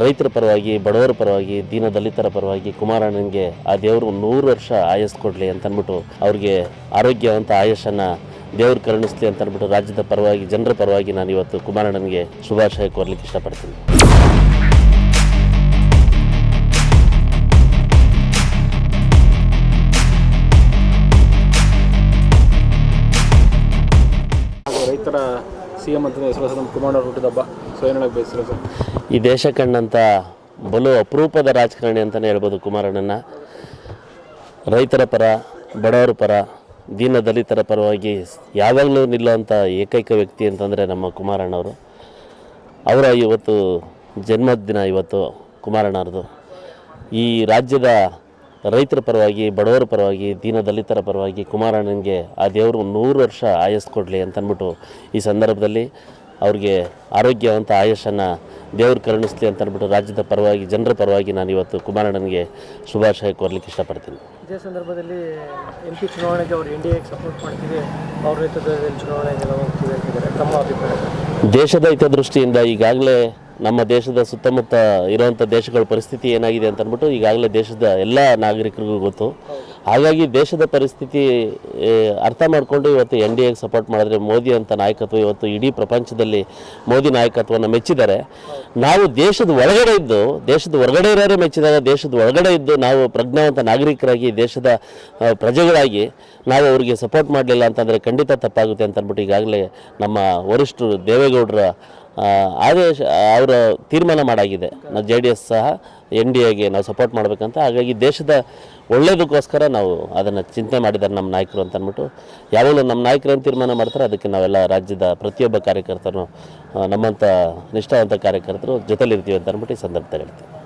ರೈತರ ಪರವಾಗಿ, ಬಡವರ ಪರವಾಗಿ, ದೀನ ದಲಿತರ ಪರವಾಗಿ ಕುಮಾರಣ್ಣನಿಗೆ ಆ ದೇವರು ನೂರು ವರ್ಷ ಆಯಸ್ ಕೊಡಲಿ ಅಂತ ಅಂದ್ಬಿಟ್ಟು ಅವ್ರಿಗೆ ಆರೋಗ್ಯವಂತ ಆಯಸ್ಸನ್ನು ದೇವ್ರು ಕರುಣಿಸ್ಲಿ ಅಂತ ಅಂದ್ಬಿಟ್ಟು ರಾಜ್ಯದ ಪರವಾಗಿ, ಜನರ ಪರವಾಗಿ ನಾನು ಇವತ್ತು ಕುಮಾರಣ್ಣನಿಗೆ ಶುಭಾಶಯ ಕೋರ್ಲಿಕ್ಕೆ ಇಷ್ಟಪಡ್ತೀನಿ. ರೈತರ ಸಿ ಎಂ ಅಂತ ಹೆಸರು ನಮ್ಮ ಕುಮಾರ್ ಅವ್ರ ಹುಟ್ಟಿದಬ್ಬ ಸೊ ಏನು ಹೇಳಕ್ಕೆ ಬಯಸ್ತೀರಾ ಸರ್? ಈ ದೇಶ ಕಂಡಂಥ ಬಲು ಅಪರೂಪದ ರಾಜಕಾರಣಿ ಅಂತಲೇ ಹೇಳ್ಬೋದು ಕುಮಾರಣ್ಣನ ರೈತರ ಪರ, ಬಡವರ ಪರ, ದೀನ ದಲಿತರ ಪರವಾಗಿ ಯಾವಾಗಲೂ ನಿಲ್ಲುವಂಥ ಏಕೈಕ ವ್ಯಕ್ತಿ ಅಂತಂದರೆ ನಮ್ಮ ಕುಮಾರಣ್ಣವರು. ಅವರ ಇವತ್ತು ಜನ್ಮದಿನ ಇವತ್ತು ಕುಮಾರಣ್ಣವ್ರದ್ದು ಈ ರಾಜ್ಯದ ರೈತರ ಪರವಾಗಿ, ಬಡವರ ಪರವಾಗಿ, ದೀನ ದಲಿತರ ಪರವಾಗಿ ಕುಮಾರಣ್ಣನಿಗೆ ಆ ದೇವರು ನೂರು ವರ್ಷ ಆಯಸ್ಸು ಅಂತಂದ್ಬಿಟ್ಟು ಈ ಸಂದರ್ಭದಲ್ಲಿ ಅವ್ರಿಗೆ ಆರೋಗ್ಯವಂತ ಆಯಸ್ಸನ್ನು ದೇವರು ಕರುಣಿಸ್ಲಿ ಅಂತ ಅಂದ್ಬಿಟ್ಟು ರಾಜ್ಯದ ಪರವಾಗಿ ಜನರ ಪರವಾಗಿ ನಾನು ಇವತ್ತು ಕುಮಾರಣ್ಣನಿಗೆ ಶುಭಾಶಯ ಕೋರ್ಲಿಕ್ಕೆ ಇಷ್ಟಪಡ್ತೀನಿ. ಇದೇ ಸಂದರ್ಭದಲ್ಲಿ ಎಂ ಪಿ ಚುನಾವಣೆಗೆ ಅವರು ಎನ್ ಡಿ ಎಗೆ ಸಪೋರ್ಟ್ ಮಾಡ್ತೀವಿ ಅವ್ರ ಹಿತದಲ್ಲಿ ಚುನಾವಣೆಗೆಲ್ಲ ಹೋಗ್ತೀವಿ ಅಂತಿದ್ದಾರೆ ತಮ್ಮ ಅಭಿಪ್ರಾಯ. ದೇಶದ ಹಿತದೃಷ್ಟಿಯಿಂದ ಈಗಾಗಲೇ ನಮ್ಮ ದೇಶದ ಸುತ್ತಮುತ್ತ ಇರುವಂಥ ದೇಶಗಳ ಪರಿಸ್ಥಿತಿ ಏನಾಗಿದೆ ಅಂತ ಅಂದ್ಬಿಟ್ಟು ಈಗಾಗಲೇ ದೇಶದ ಎಲ್ಲ ನಾಗರಿಕರಿಗೂ ಗೊತ್ತು. ಹಾಗಾಗಿ ದೇಶದ ಪರಿಸ್ಥಿತಿ ಅರ್ಥ ಮಾಡಿಕೊಂಡು ಇವತ್ತು ಎನ್ ಡಿ ಎಗೆ ಸಪೋರ್ಟ್ ಮಾಡಿದ್ರೆ ಮೋದಿ ಅಂತ ನಾಯಕತ್ವ ಇವತ್ತು ಇಡೀ ಪ್ರಪಂಚದಲ್ಲಿ ಮೋದಿ ನಾಯಕತ್ವವನ್ನು ಮೆಚ್ಚಿದ್ದಾರೆ. ನಾವು ದೇಶದ ಒಳಗಡೆ ಇದ್ದು, ದೇಶದ ಹೊರಗಡೆ ಇರೋರೇ ಮೆಚ್ಚಿದಾಗ ದೇಶದ ಒಳಗಡೆ ಇದ್ದು ನಾವು ಪ್ರಜ್ಞಾವಂತ ನಾಗರಿಕರಾಗಿ, ದೇಶದ ಪ್ರಜೆಗಳಾಗಿ ನಾವು ಅವರಿಗೆ ಸಪೋರ್ಟ್ ಮಾಡಲಿಲ್ಲ ಅಂತಂದರೆ ಖಂಡಿತ ತಪ್ಪಾಗುತ್ತೆ ಅಂತ ಅಂದ್ಬಿಟ್ಟು ಈಗಾಗಲೇ ನಮ್ಮ ವರಿಷ್ಠರು ದೇವೇಗೌಡರ ಆದೇಶ ಅವರ ತೀರ್ಮಾನ ಮಾಡಾಗಿದೆ. ನಾವು ಜೆ ಡಿ ಎಸ್ ಸಹ ಎನ್ ಡಿ ಎಗೆ ನಾವು ಸಪೋರ್ಟ್ ಮಾಡಬೇಕಂತ. ಹಾಗಾಗಿ ದೇಶದ ಒಳ್ಳೆಯದಕ್ಕೋಸ್ಕರ ನಾವು ಅದನ್ನು ಚಿಂತೆ ಮಾಡಿದ್ದಾರೆ ನಮ್ಮ ನಾಯಕರು ಅಂತ ಅಂದ್ಬಿಟ್ಟು ಯಾವಾಗಲೂ ನಮ್ಮ ನಾಯಕರು ಏನು ತೀರ್ಮಾನ ಮಾಡ್ತಾರೆ ಅದಕ್ಕೆ ನಾವೆಲ್ಲ ರಾಜ್ಯದ ಪ್ರತಿಯೊಬ್ಬ ಕಾರ್ಯಕರ್ತರು ನಮ್ಮಂಥ ನಿಷ್ಠಾವಂತ ಕಾರ್ಯಕರ್ತರು ಜೊತೆಲಿರ್ತೀವಿ ಅಂತ ಅಂದ್ಬಿಟ್ಟು ಈ ಸಂದರ್ಭದಲ್ಲಿ ಹೇಳ್ತೀವಿ